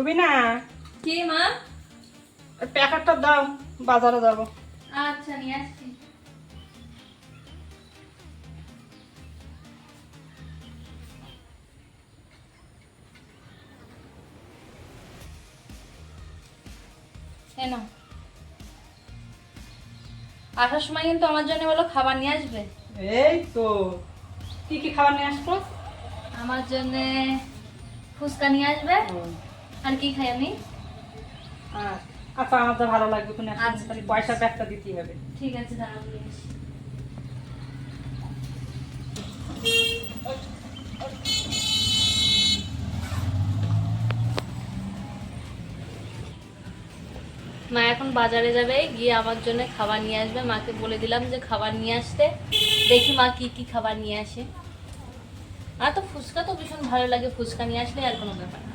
রুবিনা কি মা? প্যাকেটটা দাও বাজারে যাব। আচ্ছা নিয়ে আসছি। আসার সময় কিন্তু আমার জন্য বলো খাবার নিয়ে আসবে। এই তো। কি কি খাবার নিয়ে আসব? আমার জন্য ফুচকা নিয়ে আসবে। আর কি খাই আমি? আর আচ্ছা আমার তো ভালো লাগবে কোনো আচ্ছা। তাহলে পয়সা ব্যাগটা দিতেই হবে। ঠিক আছে দাঁড়াও মা এখন বাজারে যাবে গিয়ে আমার জন্য খাবার নিয়ে আসবে। মাকে বলে দিলাম যে খাবার নিয়ে আসতে। দেখি মা কি কি খাবার নিয়ে আসে। আর তো ফুচকা তো ভীষণ ভালো লাগে ফুচকা নিয়ে আসলে আর কোনো ব্যাপার না।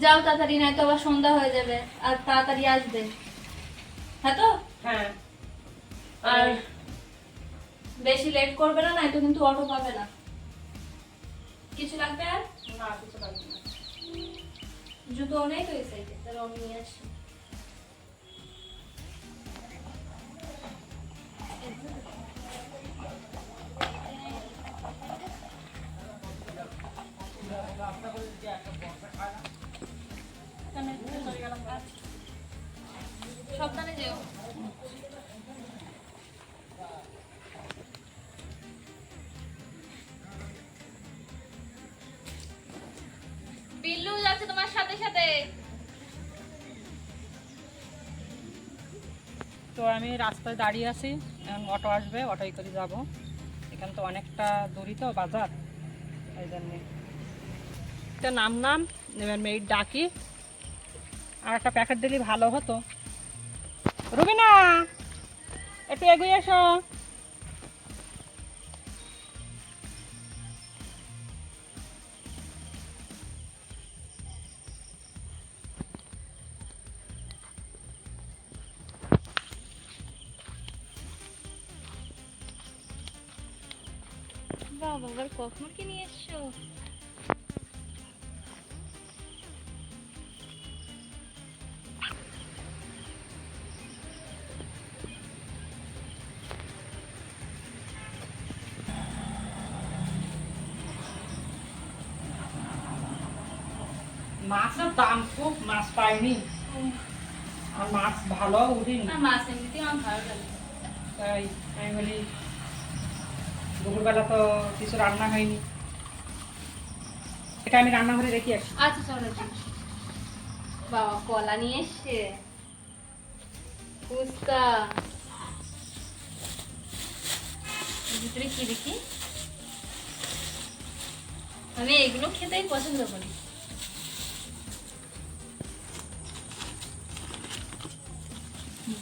যাও তাড়াতাড়ি নাই তো আবার সন্ধ্যা হয়ে যাবে আর তাড়াতাড়ি আসবে। হ্যাঁ তো? হ্যাঁ। আর বেশি লেট করবে না নয়তো কিন্তু অটো পাবে না। কিছু লাগবে আর? না কিছু লাগবে না। জুতো নেই তো এই সাইডে তাহলে আমি নিয়ে আসি। বিল্লু যাচ্ছে তোমার সাথে সাথে। তো আমি রাস্তায় দাঁড়িয়ে আছি অটো আসবে অটোই করে যাব। এখান তো অনেকটা দূরই তো, বাজার। এই জন্যে। নাম নাম, এবার মেয়ের ডাকি। আর একটা প্যাকেট দিলে ভালো হতো। রুবিনা, একটু এগিয়ে এসো। বাবা, আবার কখন কি নিয়ে এসছো? মাছের দাম খুব মাছ পাইনি। আর মাছ ভালো উঠিনি। না মাছ এমনিতেই আমার ভালো লাগে। তাই আমি বলি দুপুরবেলা তো কিছু রান্না হয়নি। এটা আমি রান্নাঘরে রেখে আসি। আচ্ছা চলো বাবা কলা নিয়ে এসছে। ফুচকা। ভিতরে কি দেখি? আমি এগুলো খেতেই পছন্দ করি।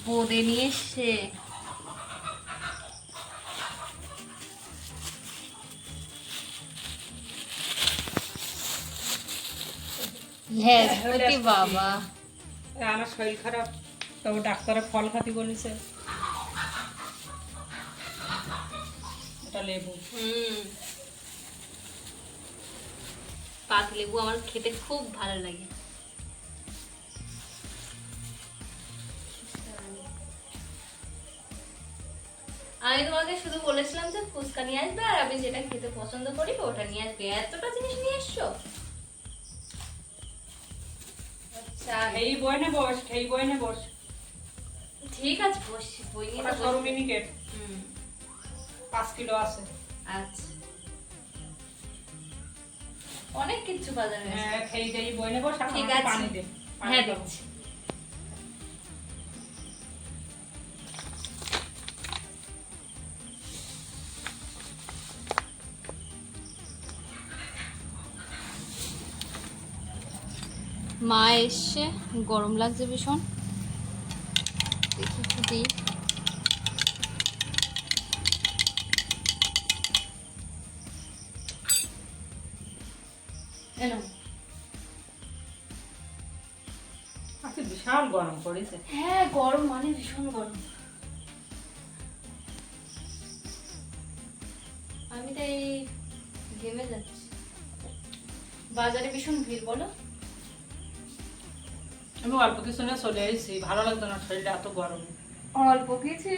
বোঁদে নিয়ে এসছে হ্যাঁ বাবা। আমার শরীর খারাপ তো ডাক্তারে ফল খাতি বলেছে। এটা লেবু। হুম। পাত লেবু আমার খেতে খুব ভালো লাগে। আমি তোমাকে শুধু বলেছিলাম যে ফুচকা নিয়ে আসবে আর আমি যেটা খেতে পছন্দ করি ওটা নিয়ে আসবে। এতটা জিনিস নিয়ে এসছো? আচ্ছা এই বই নে বস এই বই নে বস। ঠিক আছে বসছি বই নিয়ে সরু। মিনিকেট হুম। পাঁচ কিলো আছে। আচ্ছা। অনেক কিছু বাজারে হ্যাঁ খেয়ে দেই বই আছে। পানি দে। হ্যাঁ দিচ্ছি। মা এসছে গরম লাগছে ভীষণ। দেখি একটু দিই। বিশাল গরম পড়েছে। হ্যাঁ গরম মানে ভীষণ গরম। আমি তাই ঘেমে যাচ্ছি। বাজারে ভীষণ ভিড় বলো? আমি অল্প কিছু নিয়ে চলে এসেছি ভালো লাগতো না শরীরটা এত গরম। অল্প কিছু?